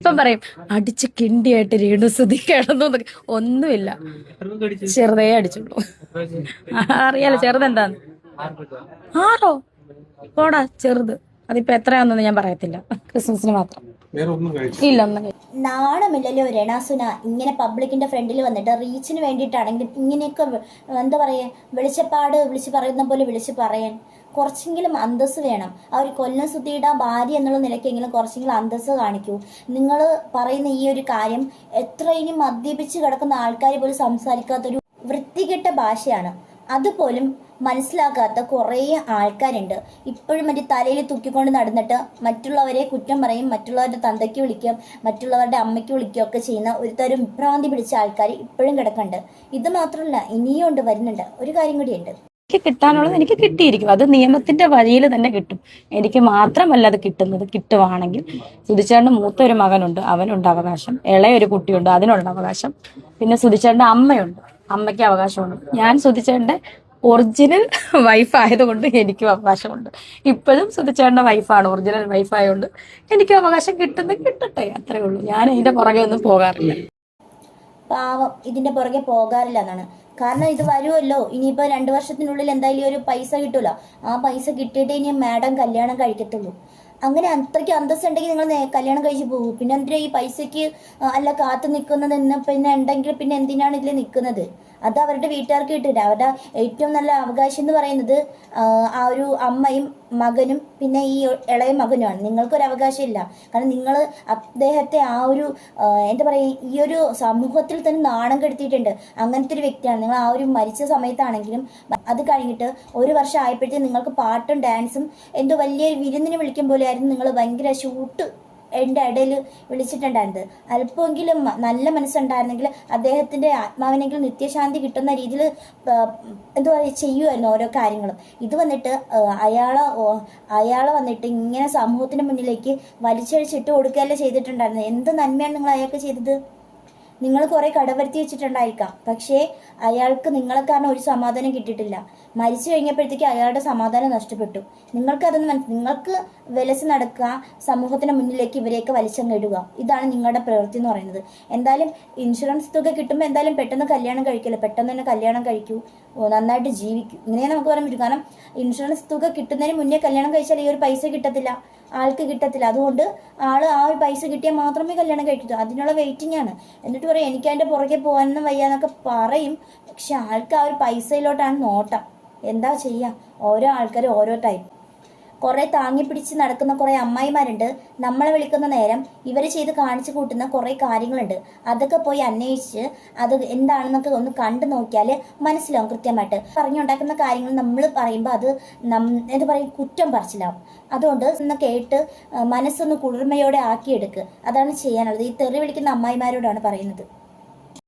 ഇപ്പം പറയും അടിച്ച് കിണ്ടിയായിട്ട് രേണു സുധി കിടന്നു. ഒന്നുമില്ല. ചെറുതേ അടിച്ചുള്ളൂ. അറിയാലോ ചെറുതെന്താന്ന്? ആറോ? പോടാ ചെറുത്. അതിപ്പോ എത്രയാണെന്നൊന്നും ഞാൻ പറയത്തില്ല. ക്രിസ്മസിന് മാത്രം. ഇല്ല ഒന്നും നാണമില്ലല്ലോ രണാസുന ഇങ്ങനെ പബ്ലിക്കിന്റെ ഫ്രണ്ടിൽ വന്നിട്ട് റീച്ചിന് വേണ്ടിയിട്ടാണെങ്കിലും ഇങ്ങനെയൊക്കെ എന്താ പറയാ വെളിച്ചപ്പാട് വിളിച്ച് പറയുന്ന പോലെ വിളിച്ച് പറയാൻ. കുറച്ചെങ്കിലും അന്തസ് വേണം. ആ ഒരു കൊല്ലം സുധിയുടെ ഭാര്യ എന്നുള്ള നിലയ്ക്കെങ്കിലും കുറച്ചെങ്കിലും അന്തസ് കാണിക്കൂ. നിങ്ങൾ പറയുന്ന ഈ ഒരു കാര്യം എത്ര ഇനി മദ്യപിച്ച് കിടക്കുന്ന ആൾക്കാർ പോലും സംസാരിക്കാത്തൊരു വൃത്തികെട്ട ഭാഷയാണ്. അതുപോലും മനസ്സിലാക്കാത്ത കുറേ ആൾക്കാരുണ്ട്. ഇപ്പോഴും മറ്റേ തലയിൽ തൂക്കിക്കൊണ്ട് നടന്നിട്ട് മറ്റുള്ളവരെ കുറ്റം പറയും മറ്റുള്ളവരുടെ തന്തയ്ക്ക് വിളിക്കും മറ്റുള്ളവരുടെ അമ്മയ്ക്ക് വിളിക്കുകയും ഒക്കെ ചെയ്യുന്ന ഒരു തരം വിഭ്രാന്തി പിടിച്ച ആൾക്കാർ ഇപ്പോഴും കിടക്കുന്നുണ്ട് ഇത് മാത്രമല്ല ഇനിയും ഉണ്ട് വരുന്നുണ്ട്. ഒരു കാര്യം കൂടിയുണ്ട് എനിക്ക് കിട്ടാനുള്ളത് എനിക്ക് കിട്ടിയിരിക്കും. അത് നിയമത്തിന്റെ വഴിയിൽ തന്നെ കിട്ടും. എനിക്ക് മാത്രമല്ല അത് കിട്ടുന്നത്. കിട്ടുവാണെങ്കിൽ സുധിച്ചേട്ടന് മൂത്ത ഒരു മകനുണ്ട്. അവനുണ്ട് അവകാശം. ഇളയ ഒരു കുട്ടിയുണ്ട്. അതിനുള്ള അവകാശം. പിന്നെ സുധിച്ചേട്ടന്റെ അമ്മയുണ്ട്. അമ്മയ്ക്ക് അവകാശമുണ്ട്. ഞാൻ സുധിച്ചേട്ടന്റെ ഒറിജിനൽ വൈഫ് ആയതുകൊണ്ട് എനിക്കും അവകാശമുണ്ട്. ഇപ്പോഴും സുധിച്ചേട്ടന്റെ വൈഫാണ് ഒറിജിനൽ വൈഫ് ആയതുകൊണ്ട് എനിക്ക് അവകാശം കിട്ടുന്നത് കിട്ടട്ടെ. അത്രേ ഉള്ളൂ. ഞാൻ ഇതിന്റെ പുറകെ ഒന്നും പോകാറില്ല. പാവം. ഇതിന്റെ പുറകെ പോകാറില്ല എന്നാണ്. കാരണം ഇത് വരുമല്ലോ. ഇനിയിപ്പോ രണ്ടു വർഷത്തിനുള്ളിൽ എന്തായാലും ഒരു പൈസ കിട്ടുമല്ലോ ആ പൈസ കിട്ടിയിട്ട് ഇനി മാഡം കല്യാണം കഴിക്കത്തുള്ളൂ. അങ്ങനെ അത്രയ്ക്ക് അന്തസ് ഉണ്ടെങ്കിൽ നിങ്ങൾ കല്യാണം കഴിച്ചു പോകും. പിന്നെ എന്തിനാ ഈ പൈസയ്ക്ക് അല്ല കാത്തു നിൽക്കുന്നത് എന്ന് പിന്നെ ഉണ്ടെങ്കിൽ പിന്നെ എന്തിനാണ് ഇതിൽ നിൽക്കുന്നത്? അത് അവരുടെ വീട്ടുകാർക്ക് കിട്ടില്ല അവരുടെ ഏറ്റവും നല്ല അവകാശം എന്ന് പറയുന്നത് ആ, ഒരു അമ്മയും മകനും പിന്നെ ഈ ഇളയ മകനുമാണ്. നിങ്ങൾക്കൊരു അവകാശം ഇല്ല കാരണം നിങ്ങൾ അദ്ദേഹത്തെ ആ ഒരു എന്താ പറയുക ഈ ഒരു സമൂഹത്തിൽ തന്നെ നാണം കെടുത്തിയിട്ടുണ്ട്. അങ്ങനത്തെ ഒരു വ്യക്തിയാണ്. നിങ്ങൾ ആ ഒരു മരിച്ച സമയത്താണെങ്കിലും അത് കഴിഞ്ഞിട്ട് ഒരു വർഷം ആയപ്പോഴത്തേക്കും നിങ്ങൾക്ക് പാട്ടും ഡാൻസും എന്തോ വലിയൊരു വിരുന്നിന് വിളിക്കും പോലെയായിരുന്നു നിങ്ങൾ ഭയങ്കര ഷൂട്ട് എന്റെ ഇടയിൽ വിളിച്ചിട്ടുണ്ടായിരുന്നത്. അല്പമെങ്കിലും നല്ല മനസ്സുണ്ടായിരുന്നെങ്കിൽ അദ്ദേഹത്തിന്റെ ആത്മാവിനെങ്കിലും നിത്യശാന്തി കിട്ടുന്ന രീതിയിൽ എന്താ പറയുക ചെയ്യുമായിരുന്നു ഓരോ കാര്യങ്ങളും. ഇത് വന്നിട്ട് അയാളെ അയാളെ വന്നിട്ട് ഇങ്ങനെ സമൂഹത്തിന് മുന്നിലേക്ക് വലിച്ചഴിച്ചിട്ട് കൊടുക്കുകയല്ലേ ചെയ്തിട്ടുണ്ടായിരുന്നത്. എന്ത് നന്മയാണ് നിങ്ങൾ അയാൾക്ക് ചെയ്തത്? നിങ്ങൾ കുറെ കടവരുത്തി വെച്ചിട്ടുണ്ടായിരിക്കാം. പക്ഷേ അയാൾക്ക് നിങ്ങളെ കാരണം ഒരു സമാധാനം കിട്ടിയിട്ടില്ല. മരിച്ചു കഴിഞ്ഞപ്പോഴത്തേക്ക് അയാളുടെ സമാധാനം നഷ്ടപ്പെട്ടു. നിങ്ങൾക്ക് മനസ്സിലാക്കി നിങ്ങൾക്ക് വിലസ് നടക്കുക സമൂഹത്തിന് മുന്നിലേക്ക് ഇവരെയൊക്കെ വലിച്ചം ഇടുക ഇതാണ് നിങ്ങളുടെ പ്രവൃത്തി എന്ന് പറയുന്നത്. എന്തായാലും ഇൻഷുറൻസ് തുക കിട്ടുമ്പോൾ എന്തായാലും പെട്ടെന്ന് കല്യാണം കഴിക്കില്ല? പെട്ടെന്ന് തന്നെ കല്യാണം കഴിക്കൂ. നന്നായിട്ട് ജീവിക്കൂ. ഇങ്ങനെ നമുക്ക് പറയാൻ പറ്റും. കാരണം ഇൻഷുറൻസ് തുക കിട്ടുന്നതിന് മുന്നേ കല്യാണം കഴിച്ചാൽ ഈ ഒരു പൈസ കിട്ടത്തില്ല. ആൾക്ക് കിട്ടത്തില്ല. അതുകൊണ്ട് ആൾ ആ ഒരു പൈസ കിട്ടിയാൽ മാത്രമേ കല്യാണം കഴിക്കൂ അതിനുള്ള വെയിറ്റിംഗ് ആണ്. എന്നിട്ട് പറയും എനിക്ക് അതിന്റെ പുറകെ പോകാനൊന്നും വയ്യാന്നൊക്കെ പറയും. പക്ഷെ ആൾക്ക് ആ ഒരു പൈസയിലോട്ടാണ് നോട്ടം. എന്താ ചെയ്യുക ഓരോ ആൾക്കാർ ഓരോ ടൈപ്പ് കുറെ താങ്ങി പിടിച്ച് നടക്കുന്ന കുറെ അമ്മായിമാരുണ്ട്. നമ്മളെ വിളിക്കുന്ന നേരം ഇവർ ചെയ്ത് കാണിച്ചു കൂട്ടുന്ന കുറെ കാര്യങ്ങളുണ്ട്. അതൊക്കെ പോയി അന്വേഷിച്ച് അത് എന്താണെന്നൊക്കെ ഒന്ന് കണ്ടു നോക്കിയാൽ മനസ്സിലാവും കൃത്യമായിട്ട്. പറഞ്ഞുണ്ടാക്കുന്ന കാര്യങ്ങൾ നമ്മൾ പറയുമ്പോൾ അത് നം എന്താ പറയുക കുറ്റം പറച്ചിലാവും. അതുകൊണ്ട് ഒന്ന് കേട്ട് മനസ്സൊന്ന് കുളിർമയോടെ ആക്കിയെടുക്കുക അതാണ് ചെയ്യാനുള്ളത്. ഈ തെറി വിളിക്കുന്ന അമ്മായിമാരോടാണ് പറയുന്നത്.